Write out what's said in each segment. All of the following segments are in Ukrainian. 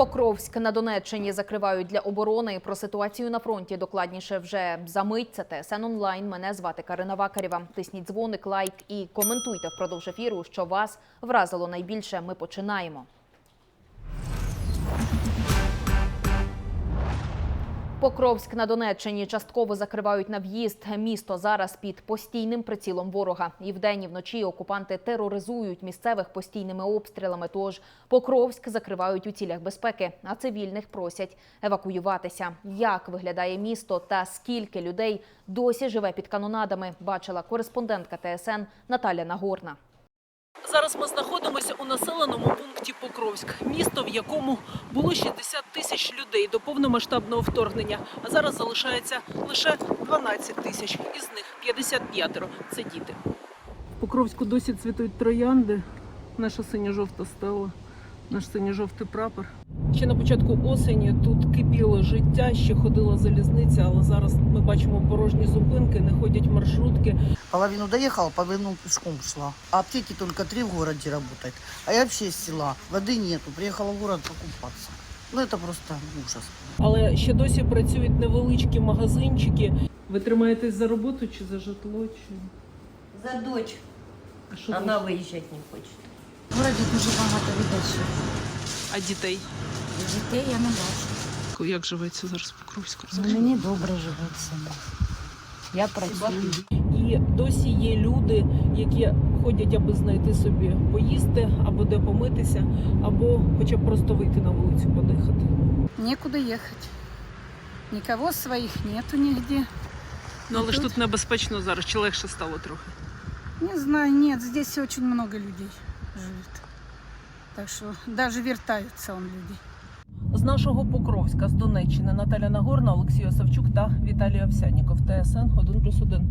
Покровськ на Донеччині закривають для оборони. Про ситуацію на фронті докладніше вже за мить. Це ТСН онлайн. Мене звати Карина Вакарєва. Тисніть дзвоник, лайк і коментуйте впродовж ефіру, що вас вразило найбільше. Ми починаємо. Покровськ на Донеччині частково закривають на в'їзд. Місто зараз під постійним прицілом ворога. І вдень, і вночі окупанти тероризують місцевих постійними обстрілами. Тож Покровськ закривають у цілях безпеки, а цивільних просять евакуюватися. Як виглядає місто та скільки людей досі живе під канонадами, бачила кореспондентка ТСН Наталя Нагорна. Зараз ми знаходимося у населеному пункті Покровськ, місто, в якому було 60 тисяч людей до повномасштабного вторгнення. А зараз залишається лише 12 тисяч, із них 55 – це діти. В Покровську досі цвітуть троянди. Наша синьо-жовта стела, наш синьо-жовтий прапор. Ще на початку осені тут кипіло життя, ще ходила залізниця, але зараз ми бачимо порожні зупинки, не ходять маршрутки. Половину доехала, половину пешком шла. А аптеки только три в городе работают. А я вообще из села. Воды нету. Приехала в город покупаться. Ну это просто ужас. Але ще досі працюють невеличкі магазинчики. Ви тримаєтесь за роботу чи за житло? Чи За дочь. а що Она ви- выезжать не хочет. В городі дуже багато людей. а дітей? Дітей я не бачу. Як живеться зараз в Покровську? Мені добре живеться. Я працюю. І досі є люди, які ходять, аби знайти собі поїсти, або де помитися, або хоча б просто вийти на вулицю подихати. Некуда ехать. Никого своих нету нигде. Ну але ж Тут- тут небезпечно зараз, чи легше стало трохи. Не знаю, нет, здесь очень много людей живет. Так що навіть вертаються он люди. З нашого Покровська, з Донеччини, Наталя Нагорна, Олексій Осавчук та Віталій Овсяніков. ТСН 1+,1.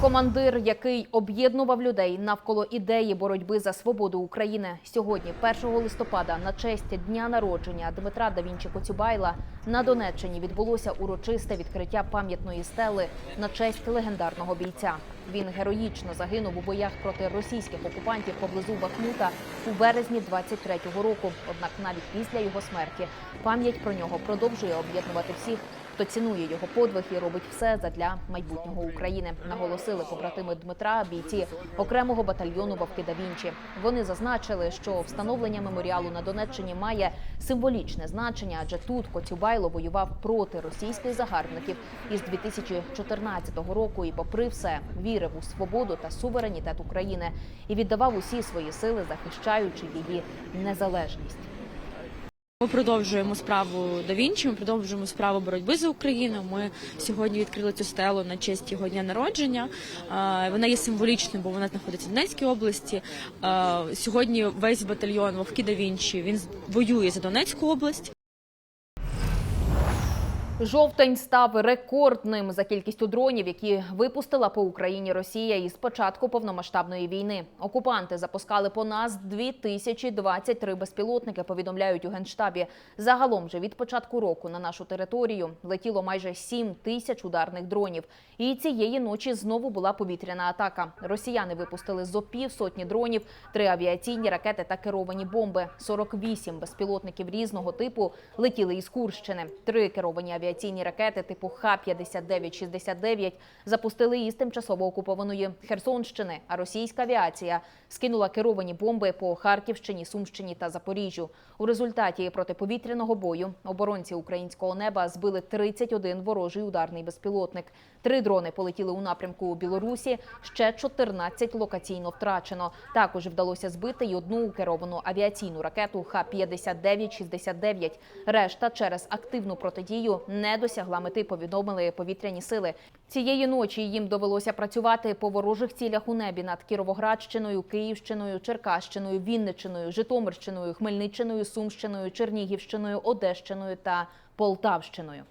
Командир, який об'єднував людей навколо ідеї боротьби за свободу України. Сьогодні, 1 листопада, на честь дня народження Дмитра Давінчі Коцюбайла на Донеччині відбулося урочисте відкриття пам'ятної стели на честь легендарного бійця. Він героїчно загинув у боях проти російських окупантів поблизу Бахмута у березні 23-го року. Однак навіть після його смерті пам'ять про нього продовжує об'єднувати всіх, хто цінує його подвиг і робить все задля майбутнього України. Наголосили побратими Дмитра, бійці окремого батальйону Вовки да Вінчі. Вони зазначили, що встановлення меморіалу на Донеччині має символічне значення, адже тут Коцюбайло воював проти російських загарбників із 2014 року і, попри все, вірив у свободу та суверенітет України і віддавав усі свої сили, захищаючи її незалежність. Ми продовжуємо справу Давінчі. Ми продовжуємо справу боротьби за Україну. Ми сьогодні відкрили цю стелу на честь його дня народження. Вона є символічною, бо вона знаходиться в Донецькій області. Сьогодні весь батальйон Вовки Да Вінчі він воює за Донецьку область. Жовтень став рекордним за кількістю дронів, які випустила по Україні Росія із початку повномасштабної війни. Окупанти запускали по нас 2023 безпілотники. Повідомляють у генштабі. Загалом же від початку року на нашу територію летіло майже 7 тисяч ударних дронів. І цієї ночі знову була повітряна атака. Росіяни випустили зо півсотні дронів, три авіаційні ракети та керовані бомби. 48 безпілотників різного типу летіли із Курщини. Три керовані авіаційні ракети типу Х-59-69 запустили із тимчасово окупованої Херсонщини. А російська авіація скинула керовані бомби по Харківщині, Сумщині та Запоріжжю. У результаті протиповітряного бою оборонці українського неба збили 31 ворожий ударний безпілотник. Три дрони полетіли у напрямку у Білорусі. Ще 14 локаційно втрачено. Також вдалося збити й одну керовану авіаційну ракету Х-59-69. Решта через активну протидію не досягла мети. Повідомили повітряні сили. Цієї ночі їм довелося працювати по ворожих цілях у небі над Кіровоградщиною, Київщиною, Черкащиною, Вінниччиною, Житомирщиною, Хмельниччиною, Сумщиною, Чернігівщиною, Одещиною та Полтавщиною.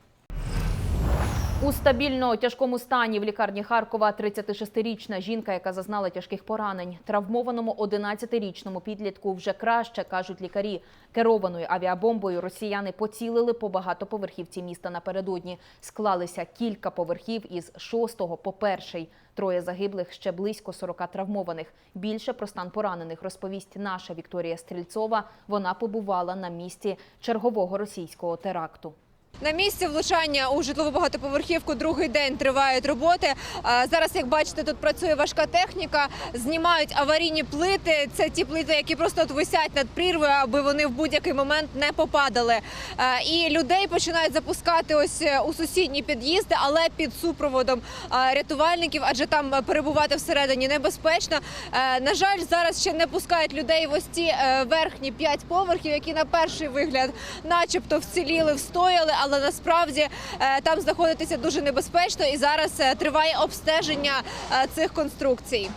У стабільно тяжкому стані в лікарні Харкова 36-річна жінка, яка зазнала тяжких поранень. Травмованому 11-річному підлітку вже краще, кажуть лікарі. Керованою авіабомбою росіяни поцілили по багатоповерхівці міста напередодні. Склалися кілька поверхів із шостого по перший. Троє загиблих, ще близько 40 травмованих. Більше про стан поранених розповість наша Вікторія Стрільцова. Вона побувала на місці чергового російського теракту. На місці влучання у житлову багатоповерхівку другий день тривають роботи. Зараз, як бачите, тут працює важка техніка. Знімають аварійні плити. Це ті плити, які просто от висять над прірвою, аби вони в будь-який момент не попадали. І людей починають запускати ось е, у сусідні під'їзди, але під супроводом рятувальників, адже там перебувати всередині небезпечно. На жаль, зараз ще не пускають людей в ось ці е, верхні п'ять поверхів, які на перший вигляд, начебто, вціліли, встояли, але насправді е, там знаходитися дуже небезпечно, і зараз е, триває обстеження е, цих конструкцій.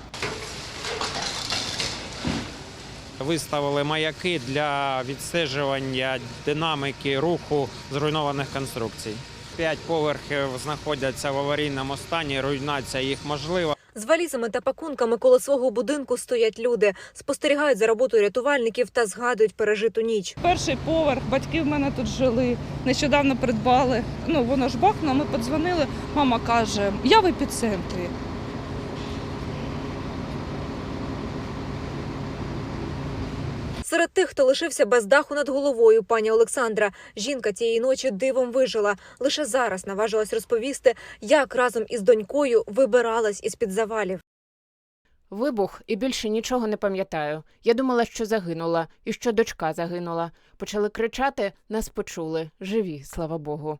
Виставили маяки для відстежування динаміки руху зруйнованих конструкцій. П'ять поверхів знаходяться в аварійному стані. Руйнація їх можлива. З валізами та пакунками коло свого будинку стоять люди, спостерігають за роботою рятувальників та згадують пережиту ніч. Перший поверх, батьки в мене тут жили, нещодавно придбали. Ну, воно ж бахнуло, ми подзвонили. Мама каже, я в епіцентрі. Серед тих, хто лишився без даху над головою, пані Олександра. Жінка тієї ночі дивом вижила. Лише зараз наважилась розповісти, як разом із донькою вибиралась із під завалів. Вибух і більше нічого не пам'ятаю. Я думала, що загинула, і що дочка загинула. Почали кричати, нас почули. Живі, слава Богу.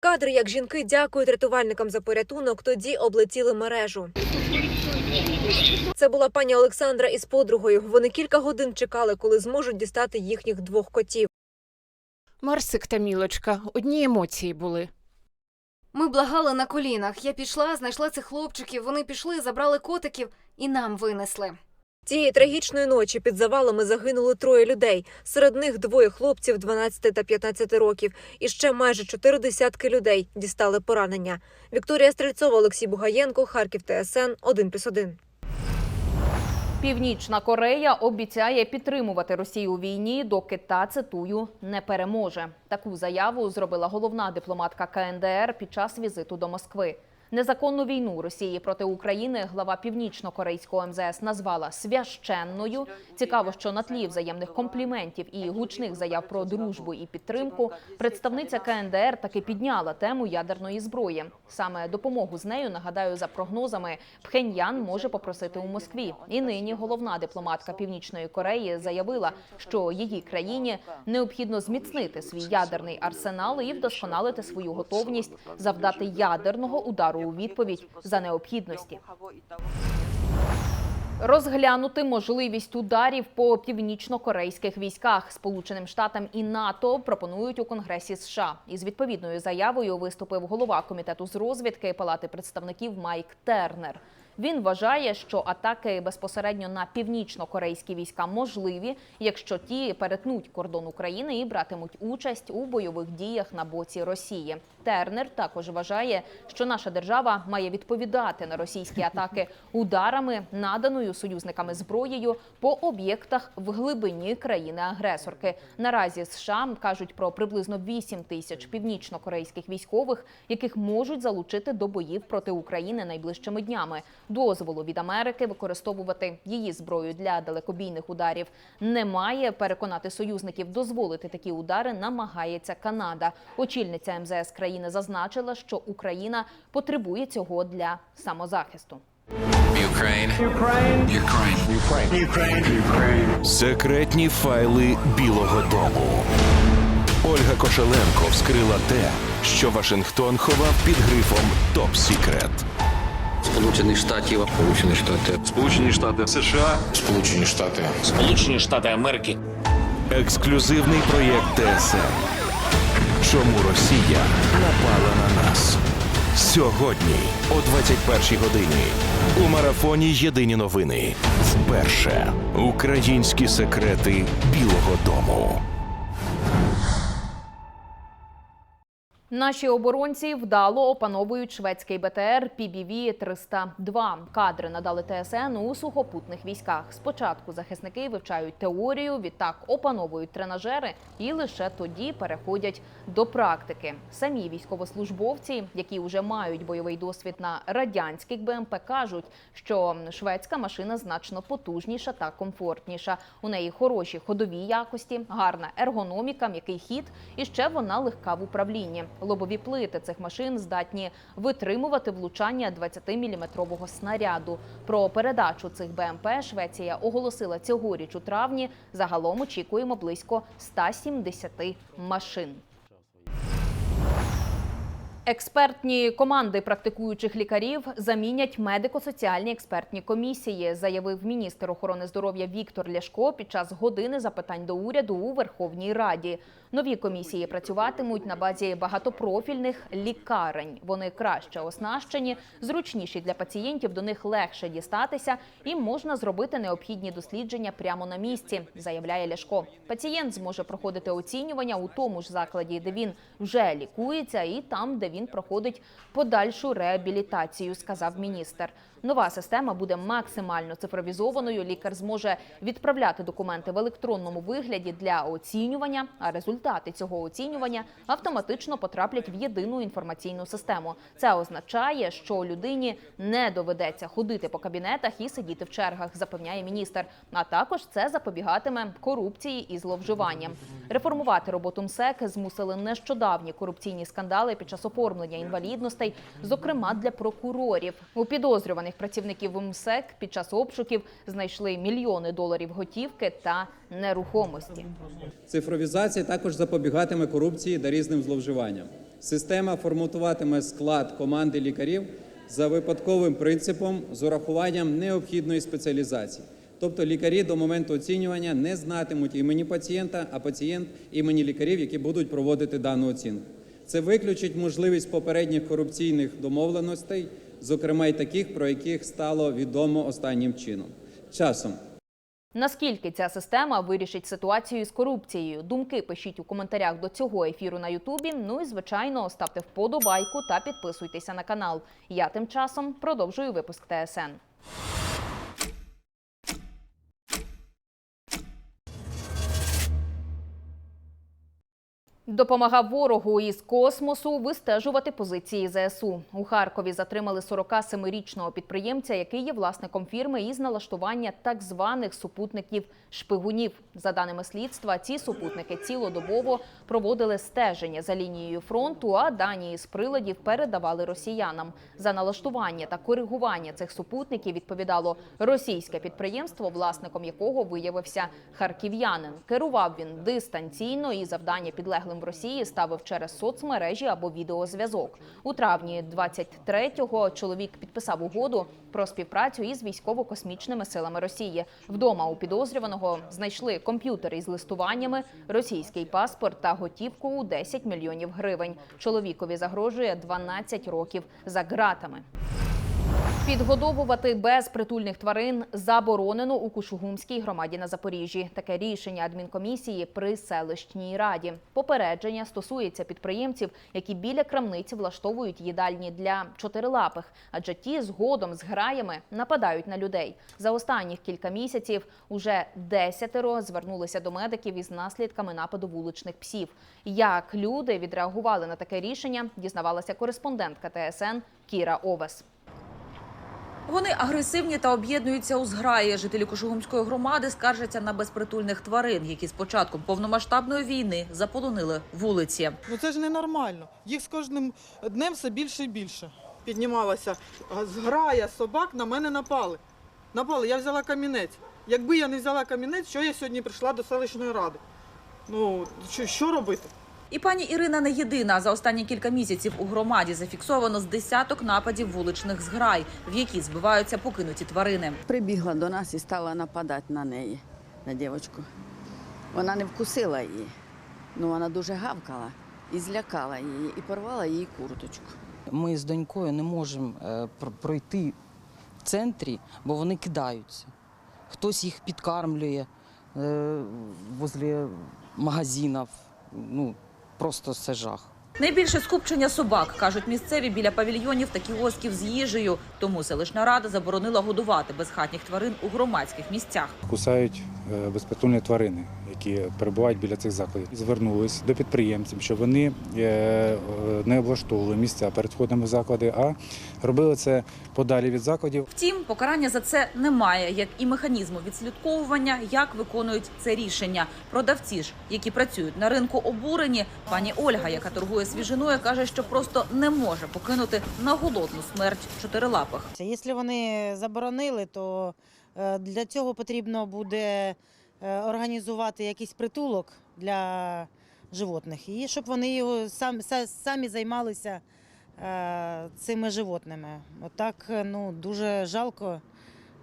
Кадри, як жінки дякують рятувальникам за порятунок, тоді облетіли мережу. Це була пані Олександра із подругою. Вони кілька годин чекали, коли зможуть дістати їхніх двох котів. Марсик та мілочка, одні емоції були. Ми благали на колінах. Я пішла, знайшла цих хлопчиків. Вони пішли, забрали котиків і нам винесли. Тієї трагічної ночі під завалами загинули троє людей. Серед них двоє хлопців 12 та 15 років. І ще майже чотири десятки людей дістали поранення. Вікторія Стрельцова, Олексій Бугаєнко, Харків ТСН 1+,1. Північна Корея обіцяє підтримувати Росію у війні, доки та цитую не переможе. Таку заяву зробила головна дипломатка КНДР під час візиту до Москви. Незаконну війну Росії проти України глава північно-корейського МЗС назвала священною. Цікаво, що на тлі взаємних компліментів і гучних заяв про дружбу і підтримку представниця КНДР таки підняла тему ядерної зброї. Саме допомогу з нею нагадаю за прогнозами Пхеньян може попросити у Москві. І нині головна дипломатка Північної Кореї заявила, що її країні необхідно зміцнити свій ядерний арсенал і вдосконалити свою готовність завдати ядерного удару у відповідь за необхідності. Розглянути можливість ударів по північно-корейських військах Сполученим Штатам і НАТО пропонують у Конгресі США. Із відповідною заявою виступив голова комітету з розвідки Палати представників Майк Тернер. Він вважає, що атаки безпосередньо на північно-корейські війська можливі, якщо ті перетнуть кордон України і братимуть участь у бойових діях на боці Росії. Тернер також вважає, що наша держава має відповідати на російські атаки ударами, наданою союзниками зброєю по об'єктах в глибині країни-агресорки. Наразі США кажуть про приблизно 8 тисяч північно-корейських військових, яких можуть залучити до боїв проти України найближчими днями. Дозволу від Америки використовувати її зброю для далекобійних ударів немає. Переконати союзників дозволити такі удари намагається Канада. Очільниця МЗС країни зазначила, що Україна потребує цього для самозахисту. Секретні файли Білого Дому. Ольга Кошеленко вскрила те, що Вашингтон ховав під грифом Топ Сікрет. Сполучених Штатів, Сполучені Штати, Сполучені Штати США. Сполучені Штати. Сполучені Штати Америки. Ексклюзивний проєкт ТСН. Чому Росія напала на нас? Сьогодні о 21-й годині у марафоні Єдині новини. Вперше українські секрети Білого Дому. Наші оборонці вдало опановують шведський БТР PBV-302. Кадри надали ТСН у сухопутних військах. Спочатку захисники вивчають теорію, відтак опановують тренажери і лише тоді переходять до практики. Самі військовослужбовці, які вже мають бойовий досвід на радянських БМП, кажуть, що шведська машина значно потужніша та комфортніша. У неї хороші ходові якості, гарна ергономіка, м'який хід, і ще вона легка в управлінні. Лобові плити цих машин здатні витримувати влучання 20-міліметрового снаряду. Про передачу цих БМП Швеція оголосила цьогоріч у травні. Загалом очікуємо близько 170 машин. Експертні команди практикуючих лікарів замінять медико-соціальні експертні комісії, заявив міністр охорони здоров'я Віктор Ляшко під час години запитань до уряду у Верховній Раді. Нові комісії працюватимуть на базі багатопрофільних лікарень. Вони краще оснащені, зручніші для пацієнтів, до них легше дістатися і можна зробити необхідні дослідження прямо на місці, заявляє Ляшко. Пацієнт зможе проходити оцінювання у тому ж закладі, де він вже лікується, і там, де він проходить подальшу реабілітацію, сказав міністр. Нова система буде максимально цифровізованою. Лікар зможе відправляти документи в електронному вигляді для оцінювання, а результати цього оцінювання автоматично потраплять в єдину інформаційну систему. Це означає, що людині не доведеться ходити по кабінетах і сидіти в чергах, запевняє міністр. А також це запобігатиме корупції і зловживанням. Реформувати роботу МСЕК змусили нещодавні корупційні скандали під час оформлення інвалідностей, зокрема для прокурорів. У підозрюваних працівників МСЕК під час обшуків знайшли мільйони доларів готівки та нерухомості. Цифровізація також запобігатиме корупції та різним зловживанням. Система форматуватиме склад команди лікарів за випадковим принципом з урахуванням необхідної спеціалізації. Тобто лікарі до моменту оцінювання не знатимуть імені пацієнта, а пацієнт імені лікарів, які будуть проводити дану оцінку. Це виключить можливість попередніх корупційних домовленостей, зокрема й таких, про яких стало відомо останнім чином. Часом Наскільки ця система вирішить ситуацію з корупцією? Думки пишіть у коментарях до цього ефіру на Ютубі. Ну і звичайно, ставте вподобайку та підписуйтеся на канал. Я тим часом продовжую випуск ТСН. Допомагав ворогу із космосу вистежувати позиції ЗСУ. У Харкові затримали 47-річного підприємця, який є власником фірми із налаштування так званих супутників шпигунів. За даними слідства, ці супутники цілодобово проводили стеження за лінією фронту, а дані із приладів передавали росіянам. За налаштування та коригування цих супутників відповідало російське підприємство, власником якого виявився харків'янин. Керував він дистанційно і завдання підлеглим в Росії ставив через соцмережі або відеозв'язок. У травні 23-го чоловік підписав угоду про співпрацю із військово-космічними силами Росії. Вдома у підозрюваного знайшли комп'ютер із листуваннями, російський паспорт та готівку у 10 мільйонів гривень. Чоловікові загрожує 12 років за ґратами. Підгодовувати безпритульних тварин заборонено у Кушугумській громаді на Запоріжжі. Таке рішення адмінкомісії при селищній раді. Попередження стосується підприємців, які біля крамниці влаштовують їдальні для чотирилапих, адже ті згодом з граями нападають на людей. За останніх кілька місяців уже десятеро звернулися до медиків із наслідками нападу вуличних псів. Як люди відреагували на таке рішення, дізнавалася кореспондентка ТСН Кіра Овес. Вони агресивні та об'єднуються у зграї. Жителі Кошугумської громади скаржаться на безпритульних тварин, які з початком повномасштабної війни заполонили вулиці. Ну це ж ненормально. Їх з кожним днем все більше і більше. Піднімалася зграя собак на мене напали. Напали, я взяла камінець. Якби я не взяла камінець, що я сьогодні прийшла до селищної ради? Ну, що, що робити? І пані Ірина не єдина. За останні кілька місяців у громаді зафіксовано з десяток нападів вуличних зграй, в які збиваються покинуті тварини. Прибігла до нас і стала нападати на неї, на дівчинку. Вона не вкусила її, ну вона дуже гавкала і злякала її, і порвала їй курточку. Ми з донькою не можемо е, пройти в центрі, бо вони кидаються. Хтось їх підкармлює е, возле магазинів. Ну, просто це жах. Найбільше скупчення собак, кажуть місцеві, біля павільйонів та кіосків з їжею. Тому селищна рада заборонила годувати безхатніх тварин у громадських місцях. кусають безпритульні тварини, які перебувають біля цих закладів. Звернулись до підприємців, щоб вони е, е, не облаштовували місця перед входом в заклади, а робили це подалі від закладів. Втім, покарання за це немає, як і механізму відслідковування, як виконують це рішення. Продавці ж, які працюють на ринку, обурені. Пані Ольга, яка торгує свіжиною, каже, що просто не може покинути на голодну смерть чотирилапих. Якщо вони заборонили, то е, для цього потрібно буде е, організувати якийсь притулок для животних, і щоб вони його сам, самі займалися е, цими животними. Отак е, ну, дуже жалко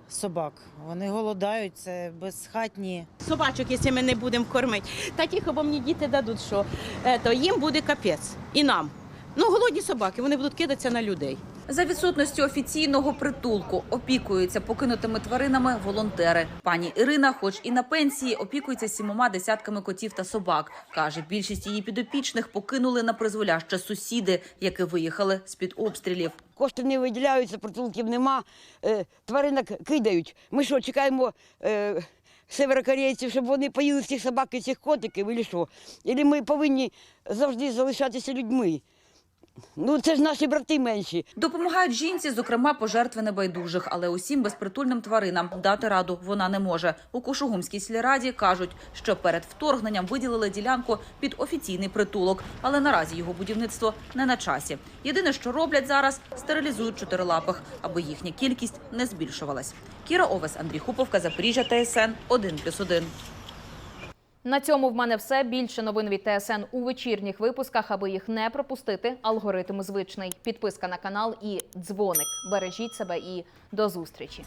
собак. Вони голодають, це безхатні. Собачок, якщо ми не будемо кормити, таких або мені діти дадуть, що е, то їм буде капець і нам. Ну, голодні собаки, вони будуть кидатися на людей. За відсутності офіційного притулку опікуються покинутими тваринами волонтери. Пані Ірина, хоч і на пенсії, опікується сімома десятками котів та собак. каже, більшість її підопічних покинули на призволяще сусіди, які виїхали з під обстрілів. Кошти не виділяються, притулків нема, е, тваринок кидають. Ми що, чекаємо е, северокорейців, щоб вони поїли цих собак і цих котиків, і що? Ілі ми повинні завжди залишатися людьми? Ну, це ж наші брати менші. Допомагають жінці, зокрема пожертви небайдужих, але усім безпритульним тваринам дати раду вона не може. У Кошугумській сільраді кажуть, що перед вторгненням виділили ділянку під офіційний притулок, але наразі його будівництво не на часі. Єдине, що роблять зараз, стерилізують чотирилапих, аби їхня кількість не збільшувалась. Кіра Овес, Андрій Хуповка, Запоріжжя, ТСН 1+,1. На цьому в мене все. Більше новин від ТСН у вечірніх випусках. Аби їх не пропустити, алгоритм звичний. Підписка на канал і дзвоник. Бережіть себе і до зустрічі.